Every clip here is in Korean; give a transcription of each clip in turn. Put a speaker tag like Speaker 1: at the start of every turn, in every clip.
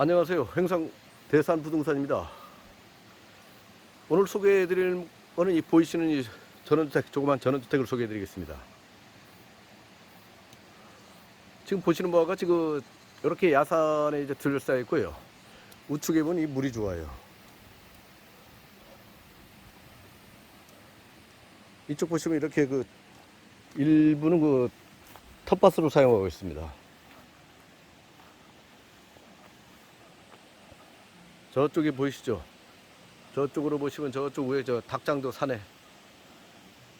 Speaker 1: 안녕하세요. 행상 대산 부동산입니다. 오늘 소개해드릴 거는 이 보이시는 이 전원주택, 조그만 전원주택을 소개해드리겠습니다. 지금 보시는 바와 같이 그 이렇게 야산에 이제 둘러싸여 있고요. 우측에 보면 이 물이 좋아요. 이쪽 보시면 이렇게 그 일부는 그 텃밭으로 사용하고 있습니다. 저쪽에 보이시죠? 저쪽으로 보시면 저쪽 위에 저 닭장도 산에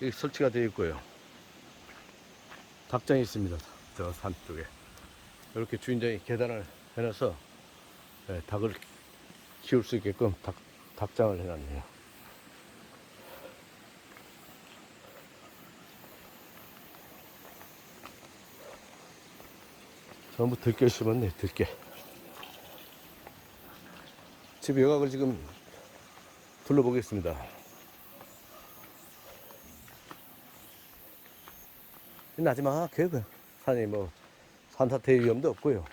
Speaker 1: 여기 설치가 되어 있고요. 닭장이 있습니다. 저 산 쪽에. 이렇게 주인장이 계단을 해놔서 예, 닭을 키울 수 있게끔 닭, 닭장을 해놨네요. 전부 들깨 심었네, 들깨. 집 외곽을 지금 둘러보겠습니다. 나지막해 그 산이 뭐 산사태 위험도 없고요.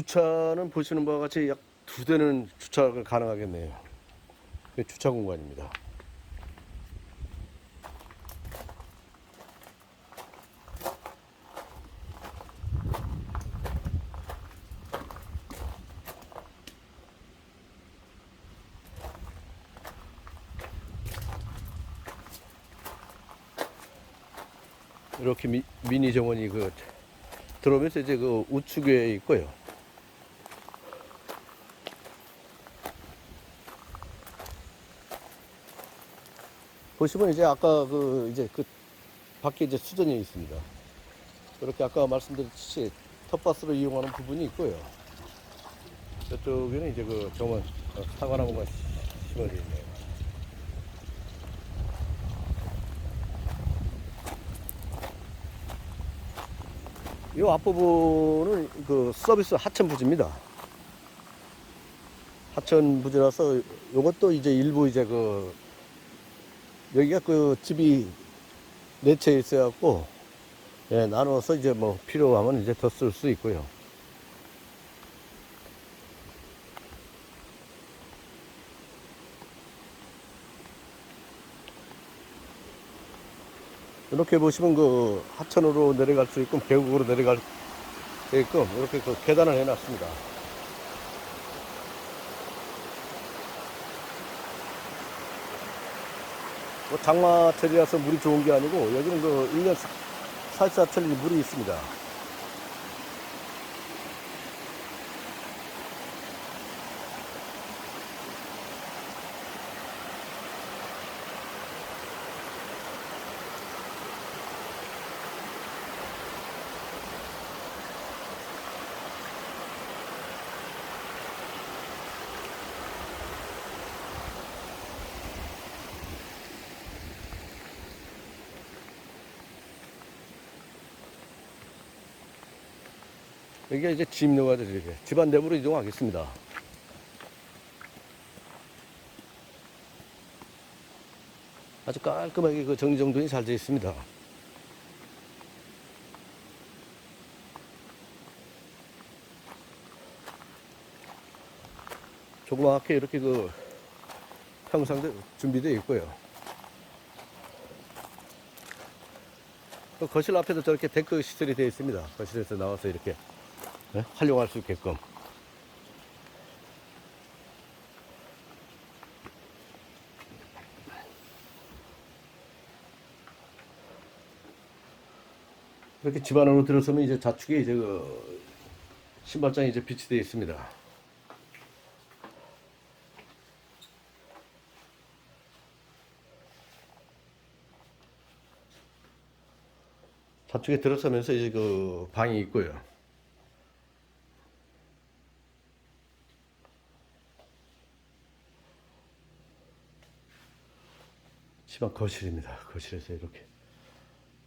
Speaker 1: 주차는 보시는 바와 같이 약 두 대는 주차가 가능하겠네요. 주차 공간입니다. 이렇게 미, 미니 정원이 그 들어오면서 이제 그 우측에 있고요. 보시면 이제 아까 그 이제 그 밖에 이제 수전이 있습니다. 그렇게 아까 말씀드렸듯이 텃밭으로 이용하는 부분이 있고요. 저쪽에는 이제 그 정원 어, 사과나무가 심어져 있네요. 이 앞부분은 그 서비스 하천 부지입니다. 하천 부지라서 이것도 이제 일부 이제 그 여기가 그 집이 네 채 있어갖고 예, 나눠서 이제 뭐 필요하면 이제 더 쓸 수 있고요. 이렇게 보시면 그 하천으로 내려갈 수 있고 계곡으로 내려갈 수 있고 이렇게 그 계단을 해놨습니다. 장마철이라서 물이 좋은 게 아니고 여기는 그 1년 44철 물이 있습니다. 여기가 이제 집로가 이렇게 집안 내부로 이동하겠습니다. 아주 깔끔하게 그 정리정돈이 잘 되어 있습니다. 조그맣게 이렇게 그 평상도 준비되어 있고요. 또 거실 앞에도 저렇게 데크 시설이 되어 있습니다. 거실에서 나와서 이렇게 네? 활용할 수 있게끔. 이렇게 집 안으로 들어서면 이제 좌측에 이제 그 신발장이 이제 비치되어 있습니다. 좌측에 들어서면서 이제 그 방이 있고요. 집안 거실입니다. 거실에서 이렇게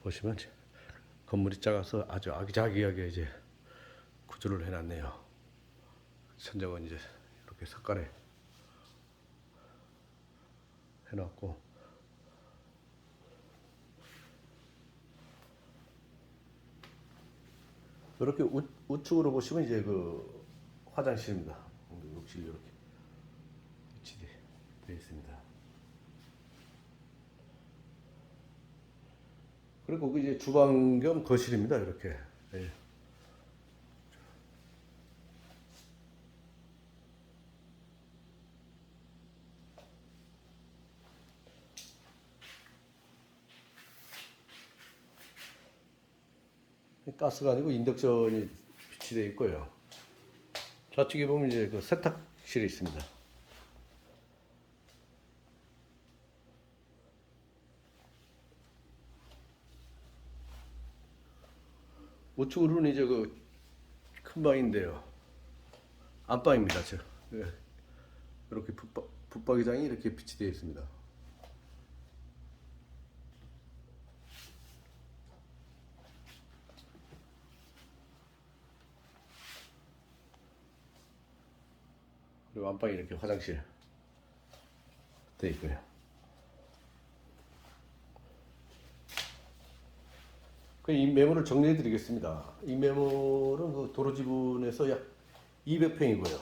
Speaker 1: 보시면 건물이 작아서 아주 아기자기하게 이제 구조를 해놨네요. 천장은 이제 이렇게 석가래 해놨고 이렇게 우, 우측으로 보시면 이제 그 화장실입니다. 욕실 이렇게 위치되어 있습니다. 그리고 그 이제 주방 겸 거실입니다. 이렇게. 예. 가스가 아니고 인덕션이 비치되어 있고요. 좌측에 보면 이제 그 세탁실이 있습니다. 우측으로는 이제 그 큰 방인데요. 안방입니다. 저. 예. 이렇게 붙박, 붙박이장이 이렇게 비치되어 있습니다. 그리고 안방에 이렇게 화장실 되어 있고요. 이 메모를 정리해 드리겠습니다. 이 메모는 그 도로 지분에서 약 200평이고요.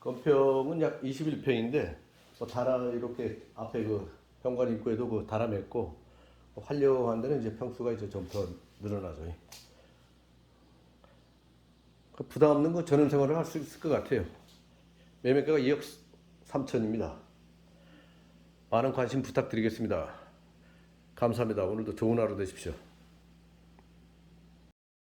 Speaker 1: 건평은 약 21평인데 뭐 달아 이렇게 앞에 그 현관 입구에도 그 달아냈고 활용한 데는 이제 평수가 이제 좀 더 늘어나죠. 그 부담 없는 그 전원 생활을 할 수 있을 것 같아요. 매매가가 2억 3천입니다. 많은 관심 부탁드리겠습니다. 감사합니다. 오늘도 좋은 하루 되십시오.